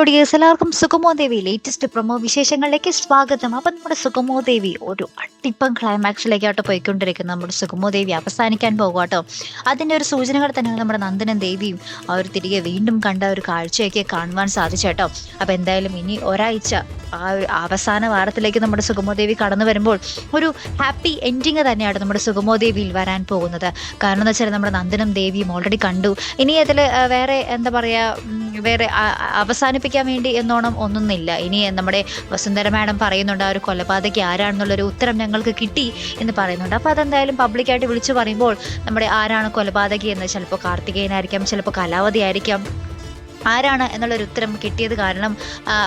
Hello dears എല്ലാവർക്കും സുഗമോ ദേവി latest promo വിശേഷങ്ങളിലേക്ക് സ്വാഗതം. അപ്പം നമ്മുടെ സുഗമോ ദേവി ഒരു അട്ടിപ്പം ക്ലൈമാക്സിലേക്കാട്ടോ പോയിക്കൊണ്ടിരിക്കുന്നത് നമ്മുടെ സുഗമോ ദേവി അവസാനിക്കാൻ പോകാട്ടോ അതിന്റെ ഒരു സൂചനകൾ തന്നെയാണ് നമ്മുടെ നന്ദനം ദേവിയും അവർ തിരികെ വീണ്ടും കണ്ട ഒരു കാഴ്ചയൊക്കെ കാണുവാൻ സാധിച്ചേട്ടോ അപ്പോൾ എന്തായാലും ഇനി ഒരാഴ്ച ആ ഒരു അവസാന വാരത്തിലേക്ക് നമ്മുടെ സുഗമോ ദേവി കടന്നു വരുമ്പോൾ ഒരു ഹാപ്പി എൻഡിങ് തന്നെയാണ് നമ്മുടെ സുഗമോ ദേവിയിൽ വരാൻ പോകുന്നത്. കാരണം എന്ന് വെച്ചാൽ നമ്മുടെ നന്ദനം ദേവിയും ഓൾറെഡി കണ്ടു. ഇനി അതിൽ വേറെ എന്താ പറയുക വേറെ അവസാനിപ്പിക്കാൻ വേണ്ടി എന്നോണം ഒന്നുമില്ല ഇനി നമ്മുടെ വസുന്ധര മാഡം പറയുന്നുണ്ട് ആ ഒരു കൊലപാതകി ആരാണെന്നുള്ളൊരു ഉത്തരം ഞങ്ങൾക്ക് കിട്ടി എന്ന് പറയുന്നുണ്ട്. അപ്പോൾ അതെന്തായാലും പബ്ലിക്കായിട്ട് വിളിച്ചു പറയുമ്പോൾ നമ്മുടെ ആരാണ് കൊലപാതകി എന്ന് ചിലപ്പോൾ കാർത്തികേയനായിരിക്കാം ചിലപ്പോൾ കലാവതി ആയിരിക്കാം ആരാണ് എന്നുള്ളൊരു ഉത്തരം കിട്ടിയത് കാരണം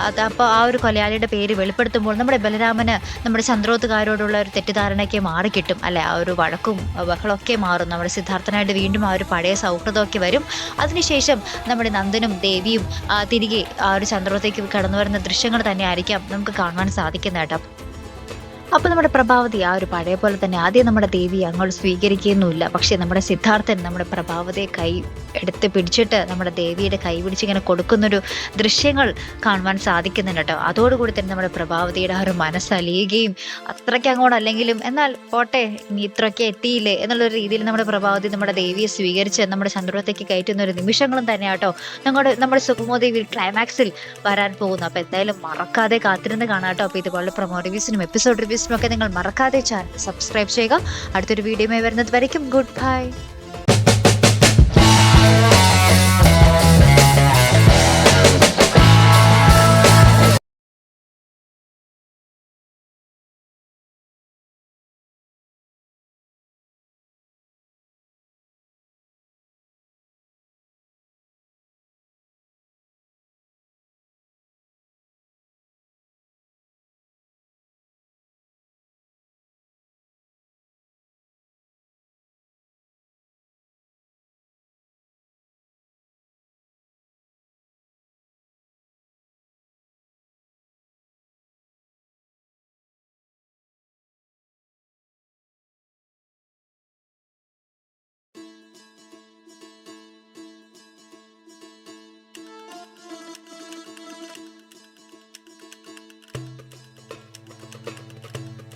അത് അപ്പോൾ ആ ഒരു കൊലയാളിയുടെ പേര് വെളിപ്പെടുത്തുമ്പോൾ നമ്മുടെ ബലരാമന് നമ്മുടെ ചന്ദ്രോത്തുകാരോടുള്ള ഒരു തെറ്റിദ്ധാരണയൊക്കെ മാറിക്കിട്ടും അല്ലെ? ആ ഒരു വഴക്കും ബഹളമൊക്കെ മാറും. നമ്മുടെ സിദ്ധാർത്ഥനായിട്ട് വീണ്ടും ആ ഒരു പഴയ സൗഹൃദമൊക്കെ വരും. അതിനുശേഷം നമ്മുടെ നന്ദനും ദേവിയും തിരികെ ആ ഒരു ചന്ദ്രോത്തേക്ക് കടന്നു വരുന്ന ദൃശ്യങ്ങൾ തന്നെ ആയിരിക്കാം നമുക്ക് കാണാൻ സാധിക്കുന്നത് കേട്ടോ അപ്പോൾ നമ്മുടെ പ്രഭാവതി ആ ഒരു പഴയ പോലെ തന്നെ ആദ്യം നമ്മുടെ ദേവി അങ്ങോട്ട് സ്വീകരിക്കുന്നില്ല പക്ഷേ നമ്മുടെ സിദ്ധാർത്ഥൻ നമ്മുടെ പ്രഭാവതിയെ കൈ എടുത്ത് പിടിച്ചിട്ട് നമ്മുടെ ദേവിയുടെ കൈ പിടിച്ച് ഇങ്ങനെ കൊടുക്കുന്നൊരു ദൃശ്യങ്ങൾ കാണുവാൻ സാധിക്കുന്നുണ്ട് കേട്ടോ. അതോടുകൂടി തന്നെ നമ്മുടെ പ്രഭാവതിയുടെ ആ ഒരു മനസ്സലിയുകയും അത്രയ്ക്ക് അങ്ങോട്ട് അല്ലെങ്കിലും എന്നാൽ പോട്ടെ നീ ഇത്രയൊക്കെ എത്തിയില്ലേ എന്നുള്ളൊരു രീതിയിൽ നമ്മുടെ പ്രഭാവതി നമ്മുടെ ദേവിയെ സ്വീകരിച്ച് നമ്മുടെ ചന്ദ്രത്തേക്ക് കയറ്റുന്ന ഒരു നിമിഷങ്ങളും തന്നെ കേട്ടോ നമ്മുടെ നമ്മുടെ സുഗമോ ദേവി ക്ലൈമാക്സിൽ വരാൻ പോകുന്നു. അപ്പോൾ എന്തായാലും മറക്കാതെ കാത്തിരുന്ന് കാണാം കേട്ടോ. അപ്പോൾ ഇതുപോലെ പ്രൊമോ റിവ്യൂസിനും എപ്പിസോഡ് റിവ്യൂസിനും ഒക്കെ നിങ്ങൾ മറക്കാതെ ചാനൽ സബ്സ്ക്രൈബ് ചെയ്യുക. അടുത്തൊരു വീഡിയോയുമായി വരുന്നത് വരയ്ക്കും. Good bye